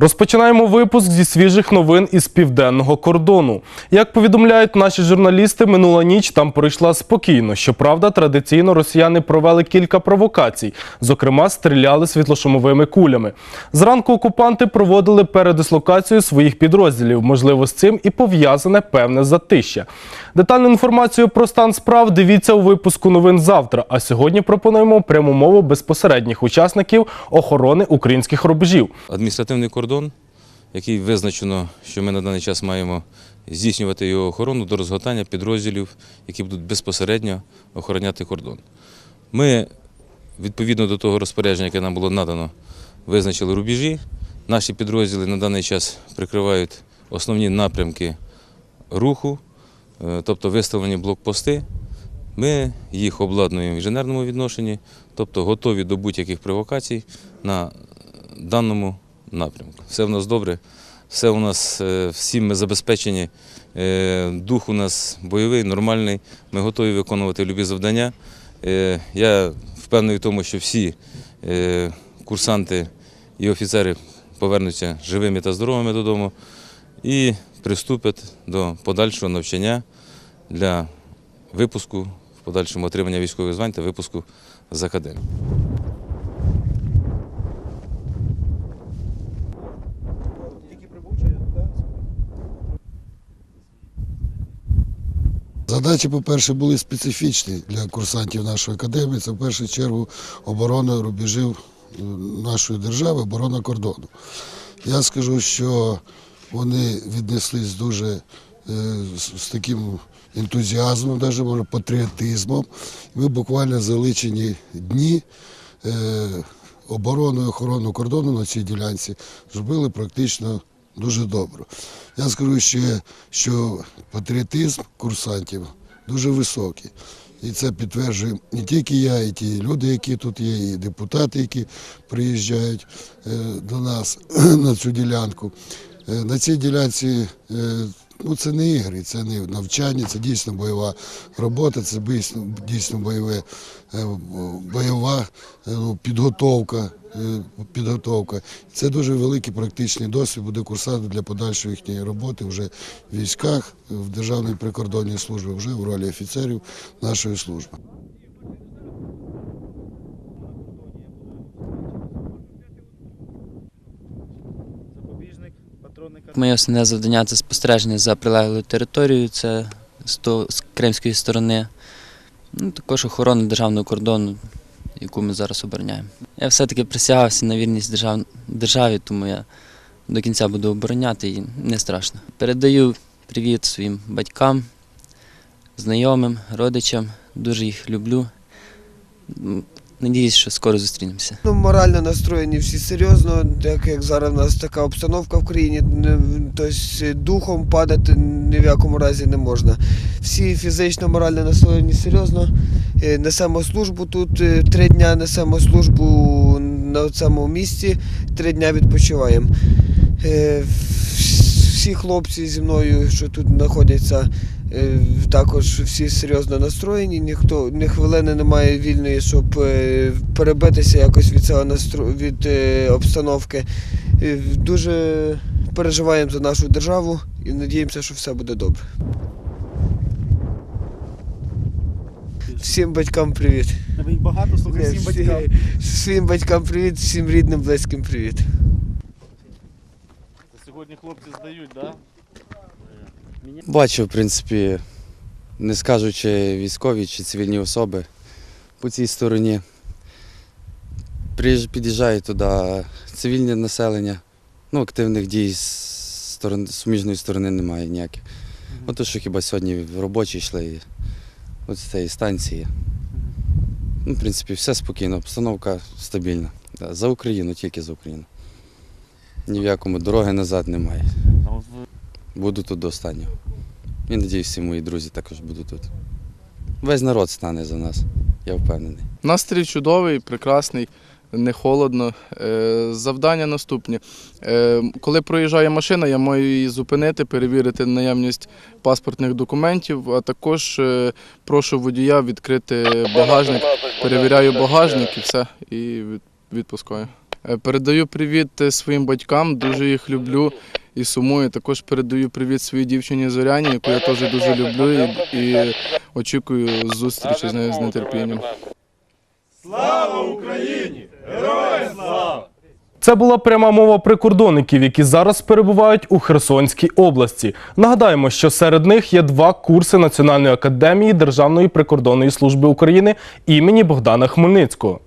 Розпочинаємо випуск зі свіжих новин із південного кордону. Як повідомляють наші журналісти, минула ніч там пройшла спокійно. Щоправда, традиційно росіяни провели кілька провокацій, зокрема, стріляли світлошумовими кулями. Зранку окупанти проводили передислокацію своїх підрозділів. Можливо, з цим і пов'язане певне затища. Детальну інформацію про стан справ дивіться у випуску новин завтра. А сьогодні пропонуємо пряму мову безпосередніх учасників охорони українських рубежів. адміністративний кордон, який визначено, що ми на даний час маємо здійснювати його охорону до розгортання підрозділів, які будуть безпосередньо охороняти кордон. Ми, відповідно до того розпорядження, яке нам було надано, визначили рубежі. Наші підрозділи на даний час прикривають основні напрямки руху, е, тобто виставлені блокпости. Ми їх обладнуємо в інженерному відношенні, тобто готові до будь-яких провокацій на даному напрямку. Все в нас добре, все у нас, е, всім ми забезпечені, е, дух у нас бойовий, нормальний, ми готові виконувати любі завдання. Е, Я впевнений в тому, що всі курсанти і офіцери повернуться живими та здоровими додому і приступять до подальшого навчання для випуску, в подальшому отримання військових звань та випуску з академії. Задачі, по-перше, були специфічні для курсантів нашої академії. Це в першу чергу оборона рубежів е, нашої держави, оборона кордону. Я скажу, що вони віднеслись дуже е, з, таким ентузіазмом, навіть може патріотизмом. Ми буквально за личені дні е, оборону і охорону кордону на цій ділянці зробили практично дуже добре. Я скажу ще, що патріотизм курсантів дуже високий. І це підтверджує не тільки я, і ті люди, які тут є, і депутати, які приїжджають е, до нас на цю ділянку. Е, На цій ділянці е, ну, це не ігри, це не навчання, це дійсно бойова робота, це дійсно, дійсно бойове, е, бойова е, ну, підготовка. е, підготовка. Це дуже великий практичний досвід буде курсанту для подальшої їхньої роботи вже в військах, в Державній прикордонній службі, вже в ролі офіцерів нашої служби. Моє основне завдання це спостереження за прилеглою територією, це з, кримської сторони. Ну, також охорона державного кордону, яку ми зараз обороняємо. Я все-таки присягався на вірність держав... державі, тому я до кінця буду обороняти і не страшно. Передаю привіт своїм батькам, знайомим, родичам. Дуже їх люблю. Надіюсь, що скоро зустрінемося. Ну, морально настроєні всі серйозно, так як зараз у нас така обстановка в країні, тобто духом падати ні в якому разі не можна. Всі фізично, морально настроєні серйозно. Е, Несемо службу тут, е, три дня несемо службу на цьому місці, три дня відпочиваємо. Е, Всі хлопці зі мною, що тут знаходяться, також всі серйозно настроєні. Ніхто ні хвилини немає вільної, щоб е, перебитися якось від цього настру... від е, обстановки. Е, Дуже переживаємо за нашу державу і надіємося, що все буде добре. Всім батькам привіт. Їх багато, слухай, всім батькам. Всім батькам привіт, всім рідним, близьким привіт. Сьогодні хлопці здають, так? Бачу, в принципі, не скажу, чи військові, чи цивільні особи по цій стороні. Під'їжджає туди цивільне населення. Ну, активних дій з сторони, суміжної сторони немає ніяких. От то, що хіба сьогодні в робочі йшли от з цієї станції. Ну, в принципі, все спокійно, обстановка стабільна. За Україну, тільки за Україну. Ні в якому дороги назад немає. Буду тут до останнього. І надіюсь, всі мої друзі також будуть тут. Весь народ стане за нас, я впевнений. Настрій чудовий, прекрасний, не холодно. Е, Завдання наступні. Е, Коли проїжджає машина, я маю її зупинити, перевірити наявність паспортних документів, а також е, прошу водія відкрити багажник, перевіряю багажник і все, і від- відпускаю. Передаю привіт своїм батькам, дуже їх люблю і сумую. Також передаю привіт своїй дівчині Зоряні, яку я теж дуже люблю і, і очікую зустрічі з нею з нетерпінням. Слава Україні! Героя! Це була пряма мова прикордонників, які зараз перебувають у Херсонській області. Нагадаємо, що серед них є два курси Національної академії Державної прикордонної служби України імені Богдана Хмельницького.